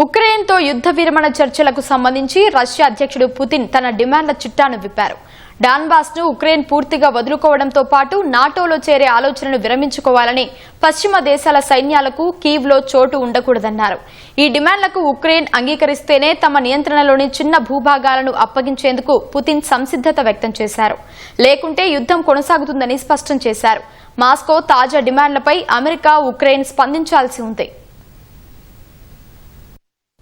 ఉక్రెయిన్తో యుద్ధ విరమణ చర్చలకు సంబంధించి రష్యా అధ్యక్షుడు పుతిన్ తన డిమాండ్ల చిట్టాను విప్పారు. డాన్బాస్ను ఉక్రెయిన్ పూర్తిగా వదులుకోవడంతో పాటు నాటోలో చేరే ఆలోచనను విరమించుకోవాలని పశ్చిమ దేశాల సైన్యాలకు కీవ్లో చోటు ఉండకూడదన్నారు. ఈ డిమాండ్లకు ఉక్రెయిన్ అంగీకరిస్తేనే తమ నియంత్రణలోని చిన్న భూభాగాలను అప్పగించేందుకు పుతిన్ సంసిద్ధత వ్యక్తం చేశారు. లేకుంటే యుద్ధం కొనసాగుతుందని స్పష్టం చేశారు. మాస్కో తాజా డిమాండ్లపై అమెరికా ఉక్రెయిన్ స్పందించాల్సి ఉంది.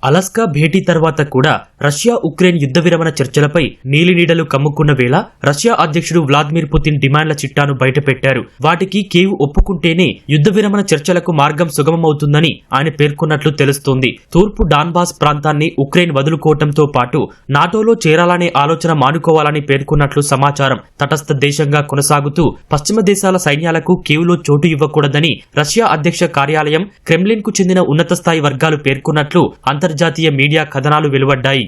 అలస్కా భేటీ తర్వాత కూడా రష్యా ఉక్రెయిన్ యుద్ధ విరమణ చర్చలపై నీలినీడలు కమ్ముకున్న వేళ రష్యా అధ్యక్షుడు వ్లాదిమిర్ పుతిన్ డిమాండ్ల చిట్టాను బయటపెట్టారు. వాటికి కేవ్ ఒప్పుకుంటేనే యుద్ధ విరమణ చర్చలకు మార్గం సుగమమవుతుందని ఆయన పేర్కొన్నట్లు తెలుస్తోంది. తూర్పు డాన్బాస్ ప్రాంతాన్ని ఉక్రెయిన్ వదులుకోవటంతో పాటు నాటోలో చేరాలనే ఆలోచన మానుకోవాలని పేర్కొన్నట్లు సమాచారం. తటస్థ దేశంగా కొనసాగుతూ పశ్చిమ దేశాల సైన్యాలకు కేవ్లో చోటు ఇవ్వకూడదని రష్యా అధ్యక్ష కార్యాలయం క్రెమ్లిన్కు చెందిన ఉన్నత స్థాయి వర్గాలు పేర్కొన్నట్లు అంతర్జాతీయ మీడియా కథనాలు వెలువడ్డాయి.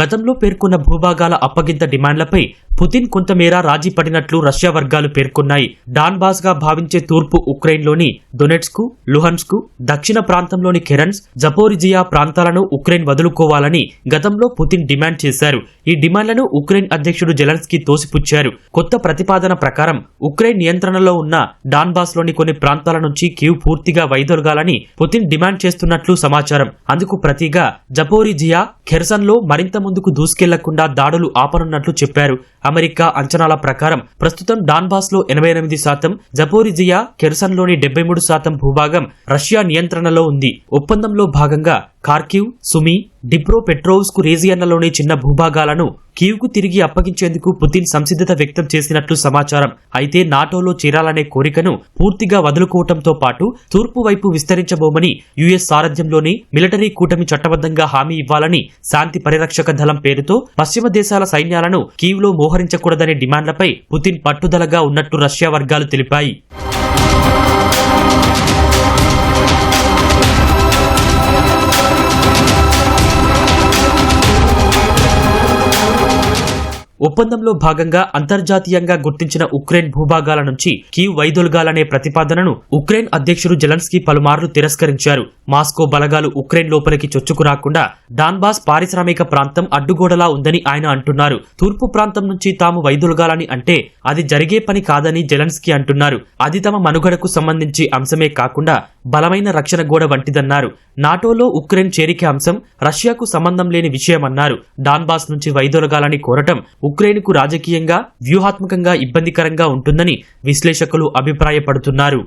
గతంలో పేర్కొన్న భూభాగాల అప్పగింత డిమాండ్లపై పుతిన్ కొంతమేర రాజీ పడినట్లు రష్యా వర్గాలు పేర్కొన్నాయి. డాన్బాస్గా భావించే తూర్పు ఉక్రెయిన్లోని డొనెట్స్కు లుహన్స్కు దక్షిణ ప్రాంతంలోని కెరన్స్ జపోరిజియా ప్రాంతాలను ఉక్రెయిన్ వదులుకోవాలని గతంలో పుతిన్ డిమాండ్ చేశారు. ఈ డిమాండ్లను ఉక్రెయిన్ అధ్యక్షుడు జెలెన్స్కీ తోసిపుచ్చారు. కొత్త ప్రతిపాదన ప్రకారం ఉక్రెయిన్ నియంత్రణలో ఉన్న డాన్బాస్లోని కొన్ని ప్రాంతాల నుంచి కీవ్ పూర్తిగా వైదొలగాలని పుతిన్ డిమాండ్ చేస్తున్నట్లు సమాచారం. అందుకు ప్రతిగా జపోరిజియా ఖెర్సన్లో మరింత ముందుకు దూసుకెళ్ళకుండా దాడులు ఆపనున్నట్లు చెప్పారు. అమెరికా అంచనాల ప్రకారం ప్రస్తుతం డాన్బాస్లో ఎనభై ఎనిమిది శాతం జపోరిజియా కెర్సన్లోని డెబ్బై మూడు శాతం భూభాగం రష్యా నియంత్రణలో ఉంది. ఒప్పందంలో భాగంగా కార్కివ్ సుమి డిప్రో పెట్రోవ్స్కు రీజియన్లలోని చిన్న భూభాగాలను కీవ్కు తిరిగి అప్పగించేందుకు పుతిన్ సంసిద్ధత వ్యక్తం చేసినట్లు సమాచారం. అయితే నాటోలో చేరాలనే కోరికను పూర్తిగా వదులుకోవటంతో పాటు తూర్పు వైపు విస్తరించబోమని యుఎస్ సారథ్యంలోని మిలిటరీ కూటమి చట్టబద్ధంగా హామీ ఇవ్వాలని శాంతి పరిరక్షక దళం పేరుతో పశ్చిమ దేశాల సైన్యాలను కీవ్లో మోహరించకూడదనే డిమాండ్లపై పుతిన్ పట్టుదలగా ఉన్నట్టు రష్యా వర్గాలు తెలిపాయి. ఒప్పందంలో భాగంగా అంతర్జాతీయంగా గుర్తించిన ఉక్రెయిన్ భూభాగాల నుంచి కీవ్ వైదొలగాలనే ప్రతిపాదనను ఉక్రెయిన్ అధ్యక్షుడు జెలెన్స్కీ పలుమార్లు తిరస్కరించారు. మాస్కో బలగాలు ఉక్రెయిన్ లోపలికి చొచ్చుకురాకుండా డాన్బాస్ పారిశ్రామిక ప్రాంతం అడ్డుగోడలా ఉందని ఆయన అంటున్నారు. తూర్పు ప్రాంతం నుంచి తాము వైదొలగాలని అంటే అది జరిగే పని కాదని జెలెన్స్కీ అంటున్నారు. అది తమ మనుగడకు సంబంధించి అంశమే కాకుండా బలమైన రక్షణ గోడ వంటిదన్నారు. నాటోలో ఉక్రెయిన్ చేరిక అంశం రష్యాకు సంబంధం లేని విషయమన్నారు. డాన్బాస్ నుంచి వైదొలగాలని కోరటం ఉక్రెయిన్కు రాజకీయంగా వ్యూహాత్మకంగా ఇబ్బందికరంగా ఉంటుందని విశ్లేషకులు అభిప్రాయపడుతున్నారు.